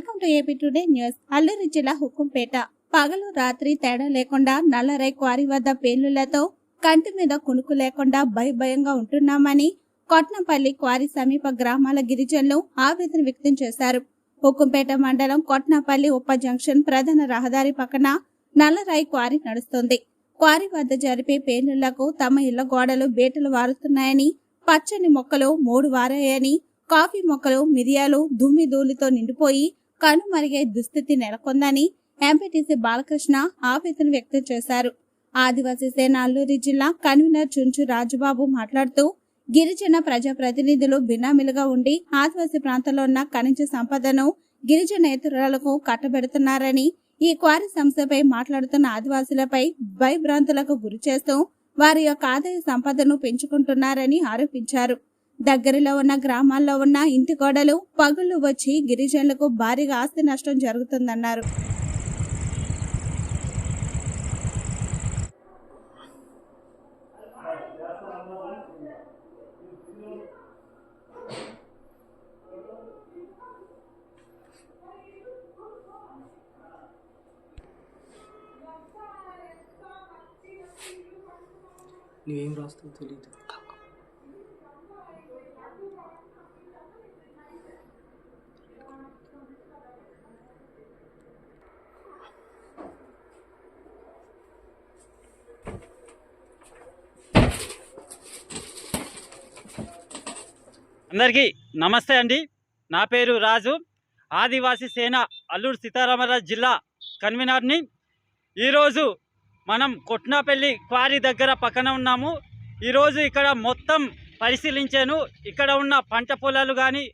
Welcome to AP today news. Alluri జిల్లా హుకుంపేట. పగలు రాత్రి తేడా లేకుండా నల్లరై క్వారీ వద్ద పేలులతో కంటి మీద కునుకు లేకుండా భయభయంగా ఉంటున్నామని కొట్నపల్లి క్వారీ సమీప గ్రామాల గిరిజనులు ఆవేదన వ్యక్తం చేశారు. హుకుంపేట మండలం కొట్నపల్లి ఉప జంక్షన్ ప్రధాన రహదారి పక్కన నల్లరాయి క్వారీ నడుస్తుంది. క్వారీ వద్ద జరిపే పేలుళ్ళకు తమ ఇళ్ళ గోడలు బీటలు వారుతున్నాయని పచ్చని మొక్కలు మూడు వారాయని కాఫీ మొక్కలు మిరియాలు దుమ్మి ధూళితో నిండిపోయి కనుమరిగే దుస్థితి నెలకొందని ఎంపీటీసీ బాలకృష్ణ ఆవేదన వ్యక్తం చేశారు. ఆదివాసీ సేన అల్లూరి జిల్లా కన్వీనర్ చుంచు రాజుబాబు మాట్లాడుతూ గిరిజన ప్రజాప్రతినిధులు బినామీలుగా ఉండి ఆదివాసీ ప్రాంతంలో ఉన్న ఖనిజ సంపదను గిరిజనేతరులకు కట్టబెడుతున్నారని ఈ క్వారీ సంస్థపై మాట్లాడుతున్న ఆదివాసులపై భయభ్రాంతులకు గురి చేస్తూ వారి యొక్క ఆదాయ సంపదను పెంచుకుంటున్నారని ఆరోపించారు. దగ్గరలో ఉన్న గ్రామాల్లో ఉన్న ఇంటి గోడలు పగుళ్ళు వచ్చి గిరిజనులకు భారీగా ఆస్తి నష్టం జరుగుతుందన్నారు. నువ్వేం రాస్తావు తెలియదు అందరికీ నమస్తే అండి. నా పేరు రాజు. ఆదివాసీ సేన అల్లూరు సీతారామరాజు జిల్లా కన్వీనర్ని. ఈరోజు మనం కొట్నాపల్లి క్వారీ దగ్గర పక్కన ఉన్నాము. ఈరోజు ఇక్కడ మొత్తం పరిశీలించాను. ఇక్కడ ఉన్న పంట పొలాలు కానీ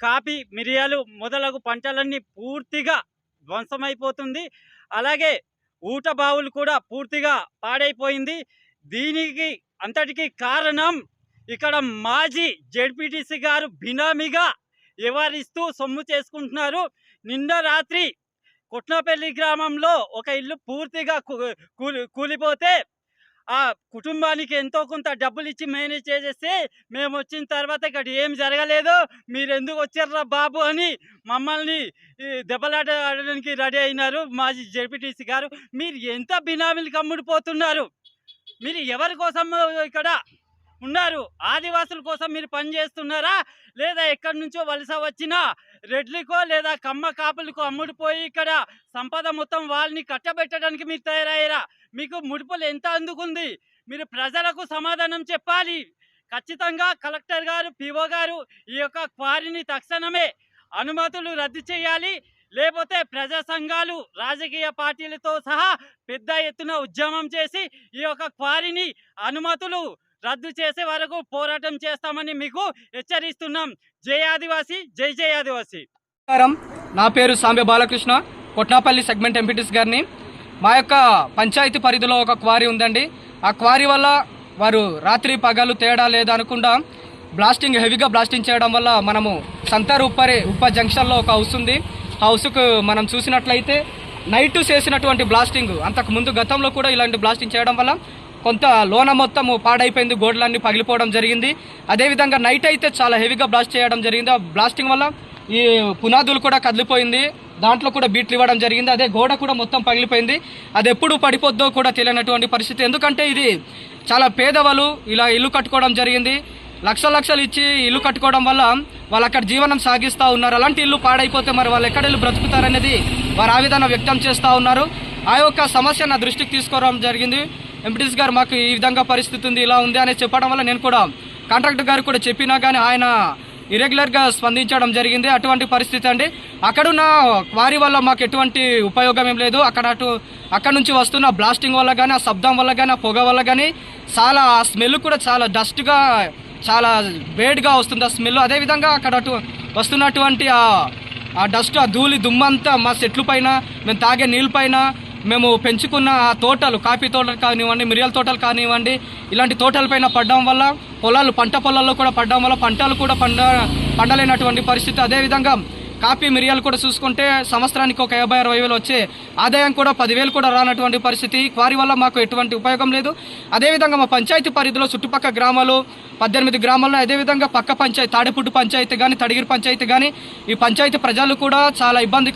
కాఫీ మిరియాలు మొదలగు పంటలన్నీ పూర్తిగా ధ్వంసమైపోతుంది. అలాగే ఊట బావులు కూడా పూర్తిగా పాడైపోయింది. దీనికి అంతటికి కారణం ఇక్కడ మాజీ జెడ్పీటీసీ గారు బినామీగా వ్యవహరిస్తూ సొమ్ము చేసుకుంటున్నారు. నిన్న రాత్రి కుట్నపల్లి గ్రామంలో ఒక ఇల్లు పూర్తిగా కూలి కూలిపోతే ఆ కుటుంబానికి ఎంతో కొంత డబ్బులు ఇచ్చి మేనేజ్ చేసేస్తే మేము వచ్చిన తర్వాత ఇక్కడ ఏం జరగలేదు. మీరు ఎందుకు వచ్చారా బాబు అని మమ్మల్ని ఈ, దెబ్బలాట ఆడడానికి రెడీ అయినారు మాజీ జెడ్పీటీసీ గారు. మీరు ఎంత బినామీలు కమ్ముడిపోతున్నారు? మీరు ఎవరి కోసం ఇక్కడ ఉన్నారు. ఆదివాసుల కోసం మీరు పని చేస్తున్నారా? లేదా ఎక్కడి నుంచో వలస వచ్చిన? రెడ్లకో లేదా కమ్మ కాపులకు అమ్ముడుపోయి ఇక్కడ సంపద మొత్తం వాళ్ళని కట్టబెట్టడానికి మీరు తయారయ్యారా? మీకు ముడుపులు ఎంత అందుకుంది? మీరు ప్రజలకు సమాధానం చెప్పాలి. ఖచ్చితంగా కలెక్టర్ గారు పిఓ గారు ఈ యొక్క క్వారీని తక్షణమే అనుమతులు రద్దు చేయాలి. లేకపోతే ప్రజా సంఘాలు రాజకీయ పార్టీలతో సహా పెద్ద ఎత్తున ఉద్యమం చేసి ఈ యొక్క క్వారీని అనుమతులు రద్దు చేసే వరకు పోరాటం చేస్తామని మీకు హెచ్చరిస్తున్నాం. జై ఆదివాసి జై జై ఆదివాసి. నమస్కారం. నా పేరు సాంబే బాలకృష్ణ. కొట్నాపల్లి సెగ్మెంట్ ఎంపీటీస్ గారిని. మా యొక్క పంచాయతీ పరిధిలో ఒక క్వారీ ఉందండి. ఆ క్వారీ వల్ల వారు రాత్రి పగలు తేడా లేదనకుండా బ్లాస్టింగ్ హెవీగా బ్లాస్టింగ్ చేయడం వల్ల మనము సంతార్ ఉప్పరి ఉప్ప జంక్షన్లో ఒక హౌస్ ఉంది. హౌస్కు మనం చూసినట్లయితే నైట్ చేసినటువంటి బ్లాస్టింగ్ అంతకు ముందు గతంలో కూడా ఇలాంటి బ్లాస్టింగ్ చేయడం వల్ల కొంత లోన మొత్తం పాడైపోయింది గోడలన్నీ పగిలిపోవడం జరిగింది. అదేవిధంగా నైట్ అయితే చాలా హెవీగా బ్లాస్ట్ చేయడం జరిగింది. ఆ బ్లాస్టింగ్ వల్ల ఈ పునాదులు కూడా కదిలిపోయింది దాంట్లో కూడా బీట్లు ఇవ్వడం జరిగింది. అదే గోడ కూడా మొత్తం పగిలిపోయింది. అది ఎప్పుడు పడిపోద్దో కూడా తెలియనటువంటి పరిస్థితి. ఎందుకంటే ఇది చాలా పేదవాళ్ళు ఇలా ఇల్లు కట్టుకోవడం జరిగింది. లక్ష లక్షలు ఇచ్చి ఇల్లు కట్టుకోవడం వల్ల వాళ్ళు అక్కడ జీవనం సాగిస్తూ ఉన్నారు. అలాంటి ఇల్లు పాడైపోతే మరి వాళ్ళు ఎక్కడ ఇల్లు బ్రతుకుతారనేది వారు ఆవేదన వ్యక్తం చేస్తూ ఉన్నారు. ఆ యొక్క సమస్య నా దృష్టికి తీసుకోవడం జరిగింది. ఎంపీటీస్ గారు మాకు ఈ విధంగా పరిస్థితి ఉంది ఇలా ఉంది అని చెప్పడం వల్ల నేను కూడా కాంట్రాక్టర్ గారు కూడా చెప్పినా కానీ ఆయన ఇరెగ్యులర్గా స్పందించడం జరిగింది. అటువంటి పరిస్థితి అండి. అక్కడున్న క్వారీ వల్ల మాకు ఎటువంటి ఉపయోగం ఏం లేదు. అక్కడ అటు అక్కడ నుంచి వస్తున్న బ్లాస్టింగ్ వల్ల కానీ ఆ శబ్దం వల్ల కానీ ఆ పొగ వల్ల కానీ చాలా ఆ స్మెల్ కూడా చాలా డస్ట్గా చాలా వేడిగా వస్తుంది ఆ స్మెల్ అదేవిధంగా అక్కడ అటు వస్తున్నటువంటి ఆ ఆ డస్ట్ ఆ ధూళి దుమ్మంతా మా చెట్లు పైన మేము తాగే నీళ్ళ పైన మేము పెంచుకున్న ఆ తోటలు కాఫీ తోటలు కానివ్వండి మిరియాల తోటలు కానివ్వండి ఇలాంటి తోటలపైన పడడం వల్ల పొలాలు పంట పొలాల్లో కూడా పడడం వల్ల పంటలు కూడా పండ పండలేనటువంటి పరిస్థితి. అదేవిధంగా కాపీ మిరియాలు కూడా చూసుకుంటే సంవత్సరానికి ఒక యాభై అరవై వేలు వచ్చే ఆదాయం కూడా పదివేలు కూడా రానటువంటి పరిస్థితి. క్వారీ వల్ల మాకు ఎటువంటి ఉపయోగం లేదు. అదేవిధంగా మా పంచాయతీ పరిధిలో చుట్టుపక్కల గ్రామాలు పద్దెనిమిది గ్రామాల్లో అదేవిధంగా పక్క పంచాయతీ తాడేపుట్టు పంచాయతీ కానీ తడిగిరి పంచాయతీ కానీ ఈ పంచాయతీ ప్రజలు కూడా చాలా ఇబ్బందికర